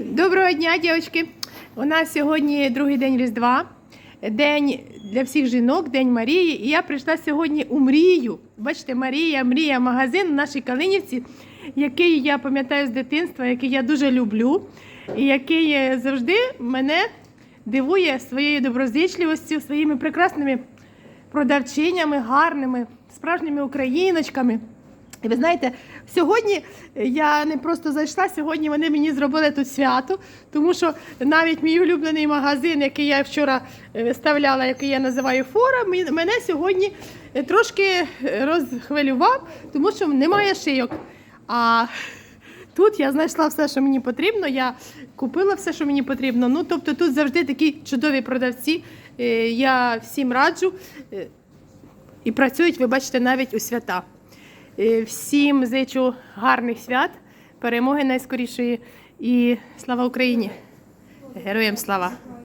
Доброго дня, дівчатки! У нас сьогодні другий день Різдва, день для всіх жінок, День Марії. І я прийшла сьогодні у мрію. Бачите, Марія, мрія, магазин в нашій Калинівці, який я пам'ятаю з дитинства, який я дуже люблю, і який завжди мене дивує своєю доброзичливістю, своїми прекрасними продавчинями, гарними, справжніми україночками. І ви знаєте, сьогодні я не просто зайшла, сьогодні вони мені зробили тут свято, тому що навіть мій улюблений магазин, який я вчора е, виставляла, який я називаю фора, мене сьогодні е, трошки розхвилював, тому що немає шийок. А тут я знайшла все, що мені потрібно. Я купила все, що мені потрібно. Ну, тобто тут завжди такі чудові продавці. Е, Я всім раджу. Е, І працюють, ви бачите, навіть у свята. Е, Всім зичу гарних свят, перемоги найскорішої і слава Україні! Героям слава!